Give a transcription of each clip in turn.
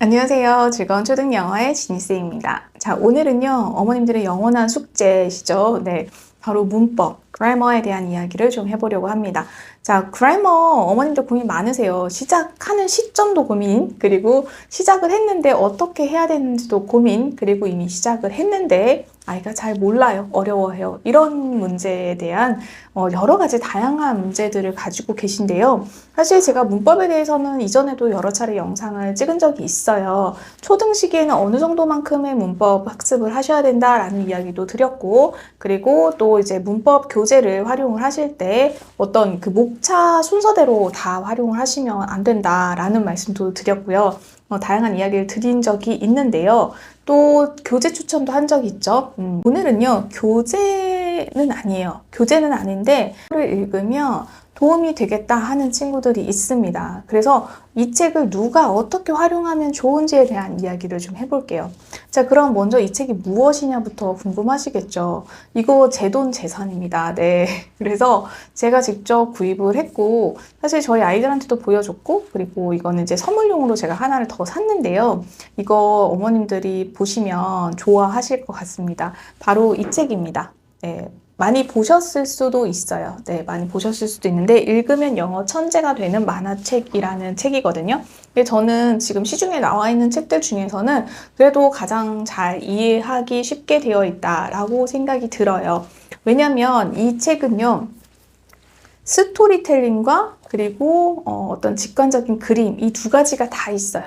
안녕하세요. 즐거운 초등 영어의 지니스입니다. 자, 오늘은요, 어머님들의 영원한 숙제시죠. 네. 바로 문법, 그래머에 대한 이야기를 좀 해보려고 합니다. 자, 그래머 어머님들 고민 많으세요. 시작하는 시점도 고민, 그리고 시작을 했는데 어떻게 해야 되는지도 고민, 그리고 이미 시작을 했는데 아이가 잘 몰라요. 어려워해요. 이런 문제에 대한 어, 여러 가지 다양한 문제들을 가지고 계신데요. 사실 제가 문법에 대해서는 이전에도 여러 차례 영상을 찍은 적이 있어요. 초등 시기에는 어느 정도만큼의 문법 학습을 하셔야 된다라는 이야기도 드렸고, 그리고 또 이제 문법 교재를 활용을 하실 때 어떤 그 목차 순서대로 다 활용을 하시면 안 된다라는 말씀도 드렸고요. 어, 다양한 이야기를 드린 적이 있는데요. 또 교재 추천도 한 적이 있죠. 음, 오늘은요, 교재는 아니에요. 교재는 아닌데, 를 읽으면 도움이 되겠다 하는 친구들이 있습니다. 그래서 이 책을 누가 어떻게 활용하면 좋은지에 대한 이야기를 좀 해볼게요. 자, 그럼 먼저 이 책이 무엇이냐부터 궁금하시겠죠? 이거 제 돈 재산입니다. 네. 그래서 제가 직접 구입을 했고, 사실 저희 아이들한테도 보여줬고, 그리고 이거는 이제 선물용으로 제가 하나를 더 샀는데요. 이거 어머님들이 보시면 좋아하실 것 같습니다. 바로 이 책입니다. 네. 많이 보셨을 수도 있어요. 네, 많이 보셨을 수도 있는데 읽으면 영어 천재가 되는 만화책이라는 책이거든요. 근데 저는 지금 시중에 나와 있는 책들 중에서는 그래도 가장 잘 이해하기 쉽게 되어 있다라고 생각이 들어요. 왜냐면 이 책은요. 스토리텔링과 그리고 어, 어떤 직관적인 그림 이 두 가지가 다 있어요.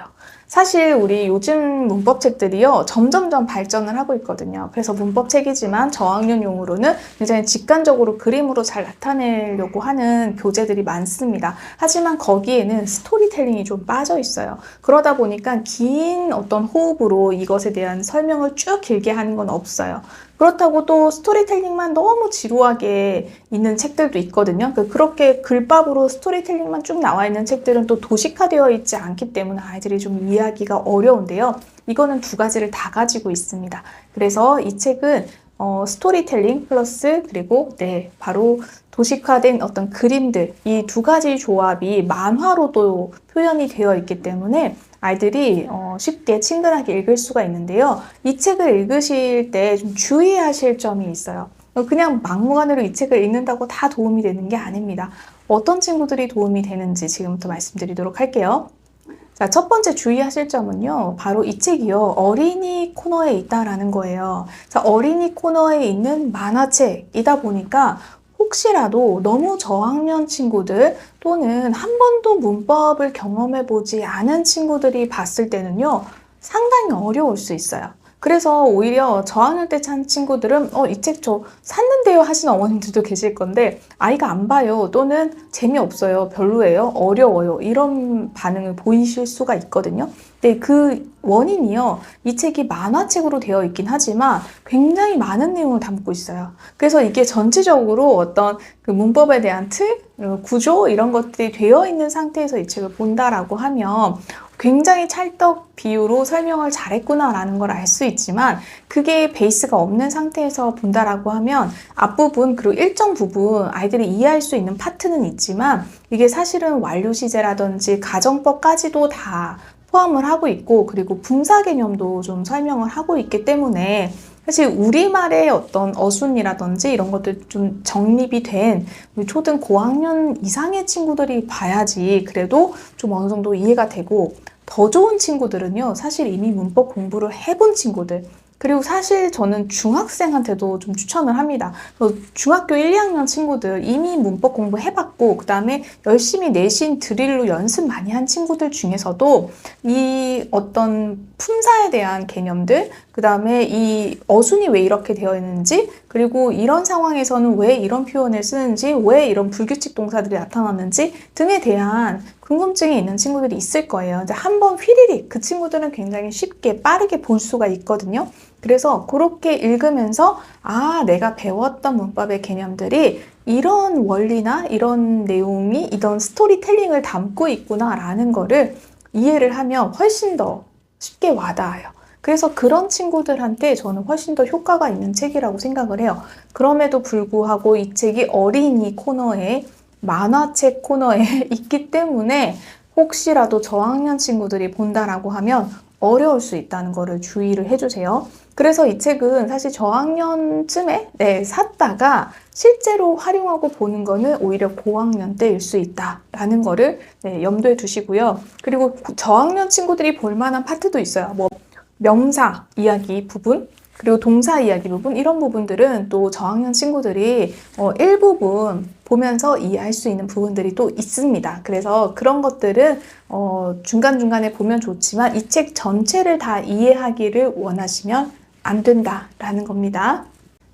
사실 우리 요즘 문법책들이요 점점점 발전을 하고 있거든요. 그래서 문법책이지만 저학년용으로는 굉장히 직관적으로 그림으로 잘 나타내려고 하는 교재들이 많습니다. 하지만 거기에는 스토리텔링이 좀 빠져 있어요. 그러다 보니까 긴 어떤 호흡으로 이것에 대한 설명을 쭉 길게 하는 건 없어요. 그렇다고 또 스토리텔링만 너무 지루하게 있는 책들도 있거든요. 그 그렇게 글밥으로 스토리텔링만 쭉 나와 있는 책들은 또 도식화되어 있지 않기 때문에 아이들이 좀 이해하기가 어려운데요. 이거는 두 가지를 다 가지고 있습니다. 그래서 이 책은 어, 스토리텔링 플러스 그리고 네 바로 도식화된 어떤 그림들 이 두 가지 조합이 만화로도 표현이 되어 있기 때문에 아이들이 어, 쉽게 친근하게 읽을 수가 있는데요. 이 책을 읽으실 때 좀 주의하실 점이 있어요. 그냥 막무가내로 이 책을 읽는다고 다 도움이 되는 게 아닙니다. 어떤 친구들이 도움이 되는지 지금부터 말씀드리도록 할게요. 자, 첫 번째 주의하실 점은요, 바로 이 책이요, 어린이 코너에 있다라는 거예요. 자, 어린이 코너에 있는 만화책이다 보니까 혹시라도 너무 저학년 친구들 또는 한 번도 문법을 경험해 보지 않은 친구들이 봤을 때는요, 상당히 어려울 수 있어요. 그래서 오히려 저학년 때 찬 친구들은 어, 이 책 저 샀는데요 하시는 어머님들도 계실 건데 아이가 안 봐요 또는 재미없어요 별로예요 어려워요 이런 반응을 보이실 수가 있거든요. 근데 그 원인이요. 이 책이 만화책으로 되어 있긴 하지만 굉장히 많은 내용을 담고 있어요. 그래서 이게 전체적으로 어떤 그 문법에 대한 틀, 구조 이런 것들이 되어 있는 상태에서 이 책을 본다라고 하면 굉장히 찰떡 비유로 설명을 잘했구나라는 걸 알 수 있지만 그게 베이스가 없는 상태에서 본다라고 하면 앞부분 그리고 일정 부분 아이들이 이해할 수 있는 파트는 있지만 이게 사실은 완료 시제라든지 가정법까지도 다 포함을 하고 있고 그리고 분사 개념도 좀 설명을 하고 있기 때문에 사실 우리말의 어떤 어순이라든지 이런 것들 좀 정립이 된 우리 초등 고학년 이상의 친구들이 봐야지 그래도 좀 어느 정도 이해가 되고 더 좋은 친구들은요, 사실 이미 문법 공부를 해본 친구들, 그리고 사실 저는 중학생한테도 좀 추천을 합니다. 중학교 1, 2학년 친구들 이미 문법 공부 해봤고, 그 다음에 열심히 내신 드릴로 연습 많이 한 친구들 중에서도 이 어떤 품사에 대한 개념들, 그 다음에 이 어순이 왜 이렇게 되어 있는지, 그리고 이런 상황에서는 왜 이런 표현을 쓰는지, 왜 이런 불규칙 동사들이 나타나는지 등에 대한 궁금증이 있는 친구들이 있을 거예요. 한번 휘리릭 그 친구들은 굉장히 쉽게 빠르게 볼 수가 있거든요. 그래서 그렇게 읽으면서 아, 내가 배웠던 문법의 개념들이 이런 원리나 이런 내용이 이런 스토리텔링을 담고 있구나라는 거를 이해를 하면 훨씬 더 쉽게 와닿아요. 그래서 그런 친구들한테 저는 훨씬 더 효과가 있는 책이라고 생각을 해요. 그럼에도 불구하고 이 책이 어린이 코너에 만화책 코너에 있기 때문에 혹시라도 저학년 친구들이 본다라고 하면 어려울 수 있다는 거를 주의를 해주세요. 그래서 이 책은 사실 저학년쯤에 네, 샀다가 실제로 활용하고 보는 거는 오히려 고학년 때일 수 있다라는 거를 네, 염두에 두시고요. 그리고 저학년 친구들이 볼 만한 파트도 있어요. 뭐 명사 이야기 부분, 그리고 동사 이야기 부분 이런 부분들은 또 저학년 친구들이 어, 일부분 보면서 이해할 수 있는 부분들이 또 있습니다. 그래서 그런 것들은 어, 중간중간에 보면 좋지만 이 책 전체를 다 이해하기를 원하시면 안 된다라는 겁니다.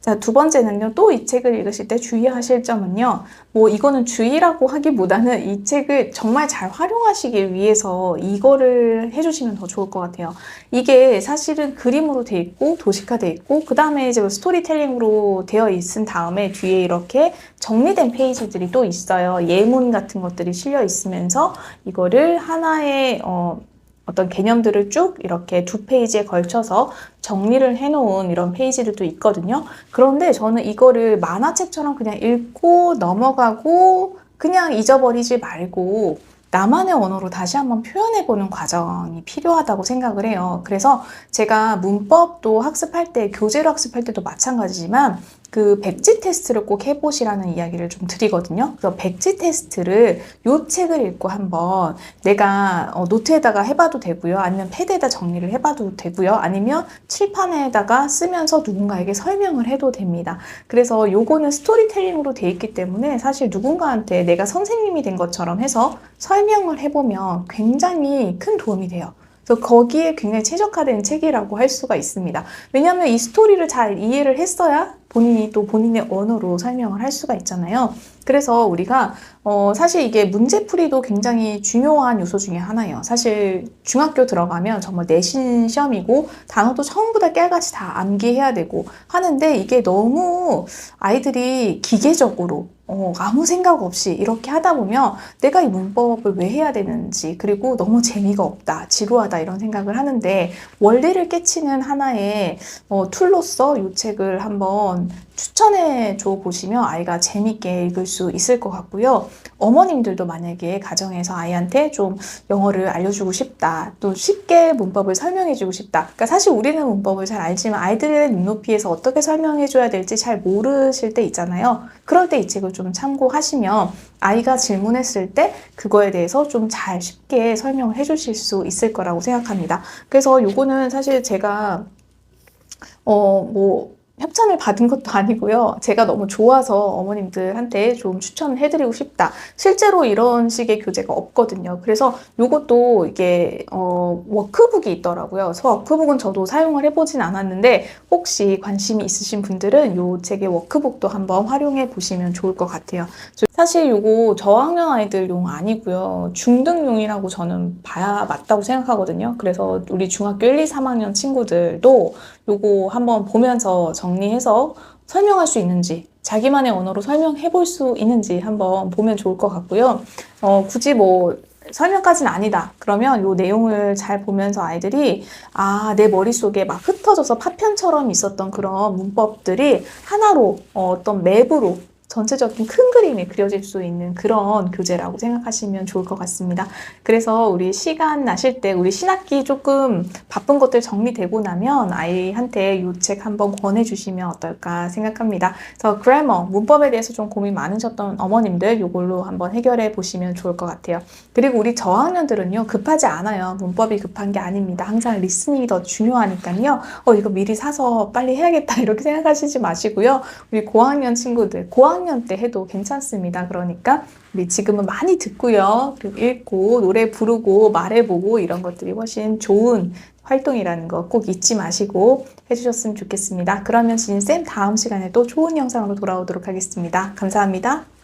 자, 두 번째는요, 또 이 책을 읽으실 때 주의하실 점은요, 뭐, 이거는 주의라고 하기보다는 이 책을 정말 잘 활용하시기 위해서 이거를 해주시면 더 좋을 것 같아요. 이게 사실은 그림으로 돼 있고, 도식화돼 있고, 그 다음에 이제 뭐 스토리텔링으로 되어 있은 다음에 뒤에 이렇게 정리된 페이지들이 또 있어요. 예문 같은 것들이 실려 있으면서 이거를 하나의, 어, 어떤 개념들을 쭉 이렇게 두 페이지에 걸쳐서 정리를 해놓은 이런 페이지들도 있거든요. 그런데 저는 이거를 만화책처럼 그냥 읽고 넘어가고 그냥 잊어버리지 말고 나만의 언어로 다시 한번 표현해보는 과정이 필요하다고 생각을 해요. 그래서 제가 문법도 학습할 때, 교재로 학습할 때도 마찬가지지만 그 백지 테스트를 꼭 해보시라는 이야기를 좀 드리거든요. 그래서 백지 테스트를 요 책을 읽고 한번 내가 어, 노트에다가 해봐도 되고요. 아니면 패드에다 정리를 해봐도 되고요. 아니면 칠판에다가 쓰면서 누군가에게 설명을 해도 됩니다. 그래서 요거는 스토리텔링으로 돼 있기 때문에 사실 누군가한테 내가 선생님이 된 것처럼 해서 설명을 해보면 굉장히 큰 도움이 돼요. 그래서 거기에 굉장히 최적화된 책이라고 할 수가 있습니다. 왜냐하면 이 스토리를 잘 이해를 했어야 본인이 또 본인의 언어로 설명을 할 수가 있잖아요. 그래서 우리가 어 사실 이게 문제풀이도 굉장히 중요한 요소 중에 하나예요. 사실 중학교 들어가면 정말 내신 시험이고 단어도 전부 다 깨알같이 다 암기해야 되고 하는데 이게 너무 아이들이 기계적으로 어, 아무 생각 없이 이렇게 하다 보면 내가 이 문법을 왜 해야 되는지 그리고 너무 재미가 없다, 지루하다 이런 생각을 하는데 원리를 깨치는 하나의 어, 툴로서 이 책을 한번 추천해 줘 보시면 아이가 재밌게 읽을 수 있을 것 같고요. 어머님들도 만약에 가정에서 아이한테 좀 영어를 알려주고 싶다, 또 쉽게 문법을 설명해 주고 싶다. 그러니까 사실 우리는 문법을 잘 알지만 아이들의 눈높이에서 어떻게 설명해 줘야 될지 잘 모르실 때 있잖아요. 그럴 때 이 책을 좀 참고하시면 아이가 질문했을 때 그거에 대해서 좀 잘 쉽게 설명을 해 주실 수 있을 거라고 생각합니다. 그래서 요거는 사실 제가 어, 뭐, 협찬을 받은 것도 아니고요. 제가 너무 좋아서 어머님들한테 좀 추천을 해드리고 싶다. 실제로 이런 식의 교재가 없거든요. 그래서 이것도 이게 어, 워크북이 있더라고요. 그래서 워크북은 저도 사용을 해보진 않았는데 혹시 관심이 있으신 분들은 이 책의 워크북도 한번 활용해 보시면 좋을 것 같아요. 사실 이거 저학년 아이들용 아니고요. 중등용이라고 저는 봐야 맞다고 생각하거든요. 그래서 우리 중학교 1, 2, 3학년 친구들도 요거 한번 보면서 정 리해서 설명할 수 있는지 자기만의 언어로 설명해 볼 수 있는지 한번 보면 좋을 것 같고요. 어, 굳이 뭐 설명까지는 아니다. 그러면 요 내용을 잘 보면서 아이들이 아, 내 머릿속에 막 흩어져서 파편처럼 있었던 그런 문법들이 하나로 어, 어떤 맵으로 전체적인 큰 그림이 그려질 수 있는 그런 교재라고 생각하시면 좋을 것 같습니다. 그래서 우리 시간 나실 때 우리 신학기 조금 바쁜 것들 정리되고 나면 아이한테 이 책 한번 권해주시면 어떨까 생각합니다. 그래서 그래머, 문법에 대해서 좀 고민 많으셨던 어머님들 이걸로 한번 해결해 보시면 좋을 것 같아요. 그리고 우리 저학년들은요, 급하지 않아요. 문법이 급한 게 아닙니다. 항상 리스닝이 더 중요하니까요. 어, 이거 미리 사서 빨리 해야겠다. 이렇게 생각하시지 마시고요. 우리 고학년 친구들, 고학 년 때 해도 괜찮습니다. 그러니까 우리 지금은 많이 듣고요. 그리고 읽고, 노래 부르고, 말해보고 이런 것들이 훨씬 좋은 활동이라는 거 꼭 잊지 마시고 해주셨으면 좋겠습니다. 그러면 진쌤 다음 시간에 또 좋은 영상으로 돌아오도록 하겠습니다. 감사합니다.